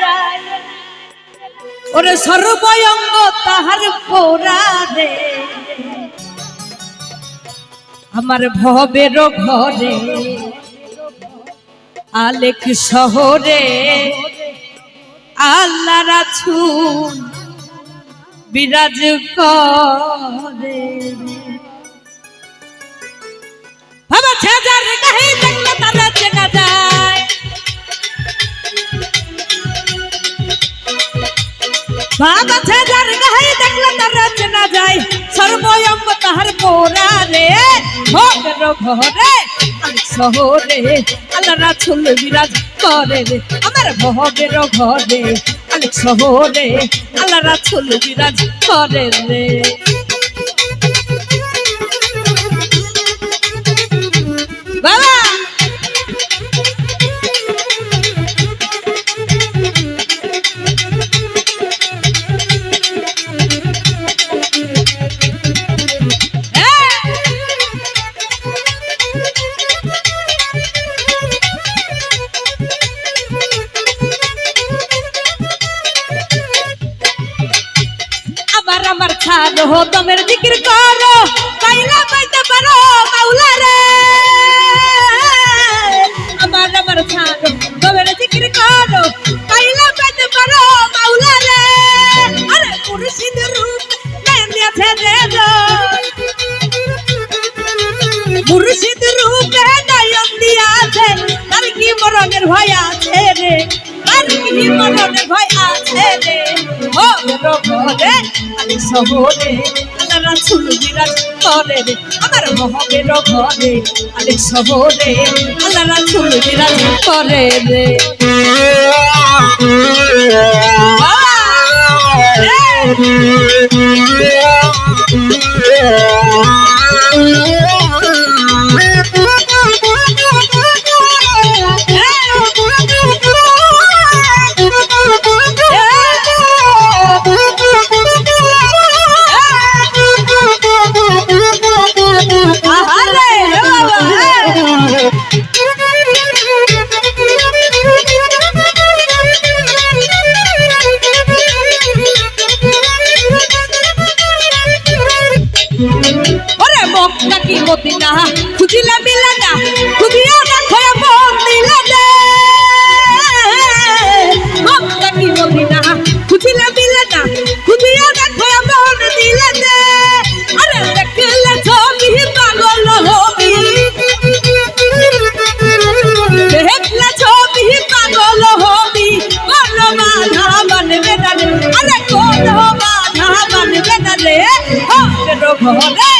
যায় ওরে সর্বয়ঙ্গ তাহার পোড়ারে আমার ভবের ঘরে আলেক শহরে আল্লাহ রাছুন বিরাজ করে। বাবা ছেজার গায়ে দেখলে তারা চেনা যায়। বাবা ছেজার যায়। তাহার পোড়া রে ভোগের ঘরে শহরে আল্লাহ রাছুল বিরাজ করে রে। আমার ভোগের ঘরে শহরে আল্লাহ ছোল বিরাজ করে রে। আমার ছাড় হো, দমের জিকির করো। পাইলা পাইতে পারো মাওলা রে আমার আমার ছাড়, দমের জিকির করো। পাইলা পাইতে পারো মাওলা রে আরে মুর্শিদ রূপ নয়ন দিয়েছে রে মুর্শিদ রূপে নয়ন দিয়াছে তার কি মরণের ভয় আছে রে? তার কি মরণের ভয় আছে রে? ও রঘরে আমি শহরে আল্লাহ রাসূল বিরাজ করে রে আমার মহবের ঘরে আমি শহরে আল্লাহ রাসূল বিরাজ করে রে। আহারে ওরে মক্কা কি মদিনা? খুঁজিলা মিলানা খুঁজিয়া দেখো মন দিলা মক্কা কি মদিনা? খুঁজিলা ঘরে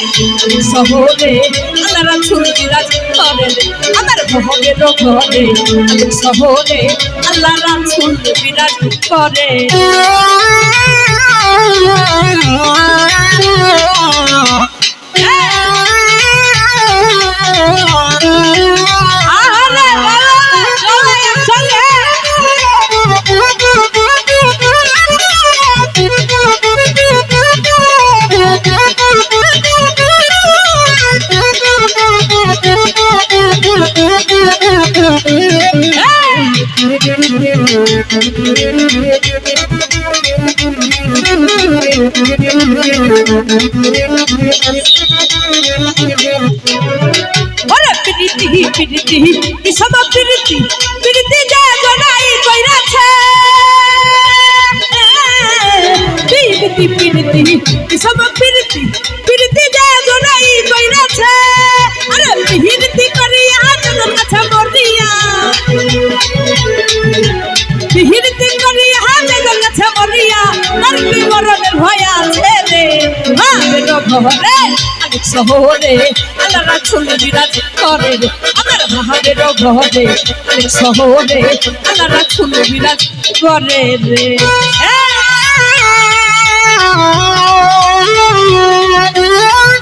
শহরে আল্লাহ রাসূল বিরাজ করে আমার ভবের ঘরে শহরে আল্লাহ রাসূল বিরাজ করে আরে ওরে প্রীতি প্রীতি, কি সব প্রীতি? প্রীতি যে জনাই কইরাছে। প্রীতি প্রীতি, কি সব প্রীতি? প্রীতি যে জনাই কইরাছে। আরে প্রীতি করিয়া জনম কাছে মরিয়া প্রীতি করিয়া জনম কাছে মরিয়া তার কি ভয় আছে রে? হ্যাঁ ঘরে অনেক শহরে আল্লাহ রাসূল বিরাজ করে। রে আমার মহাবের ঘরে অনেক শহরে আল্লাহ রাসূল বিরাজ করে রে।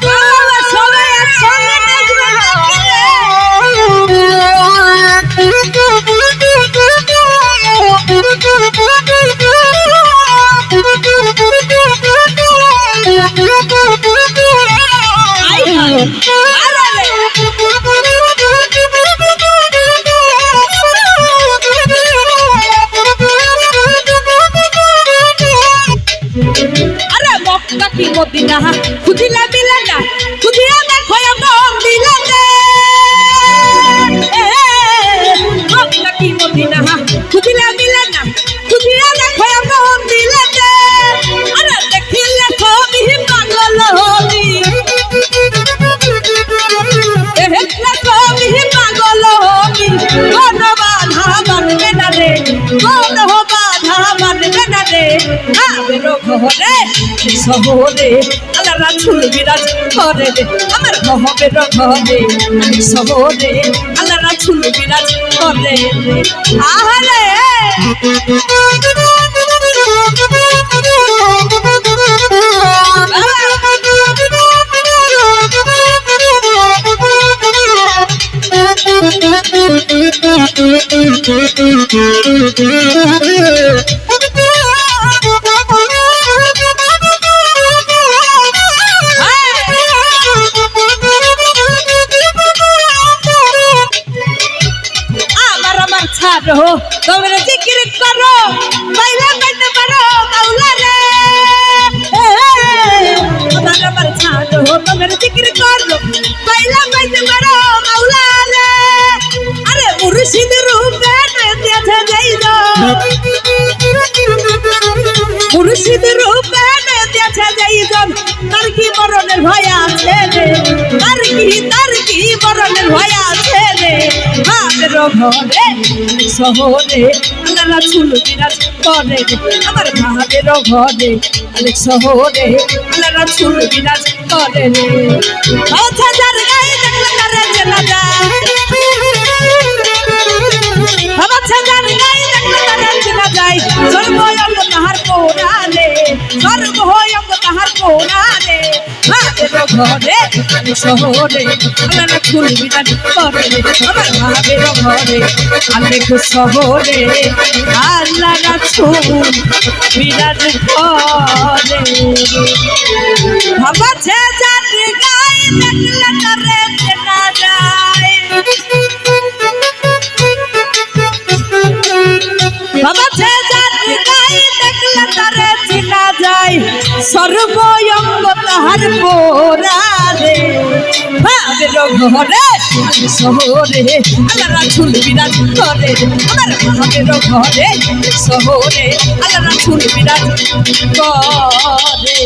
বাবা, Okay. ঘরে শহরে আল্লাহ রাসুল বিরাজ করে রে আমার মহবের ঘরে শহরে আল্লাহ রাসুল বিরাজ করে রে আহারে! আমার করো বাইলা বাইতে পারো মাওলা রে আরে মুর্শিদ রূপে দিয়েছে যাইদো। মুর্শিদ রূপে দিয়েছে যাইজন তার কি মরণের ভয় আছে তার কি তার কি ঘরে শহরে আল্লাহ রাসুল বিরাজ করে। আমার ভাবের ঘরে আলেক শহরে আল্লাহ চুল বিরাজ করে রে। ঘরে শহরে, আমার রাসুল বিরাজ করে। আমার ভাবের ঘরে, আমি শহরে। আল্লাহ রাখুন বিরাট ঘরে করে ভাবাছে জাতি গাই দেখলে ভাবের ঘরে শহরে, আল্লাহ রাসুল বিরাজ করে। আমার ভাবের ঘরে শহরে, আল্লাহ রাসুল বিরাজ করে।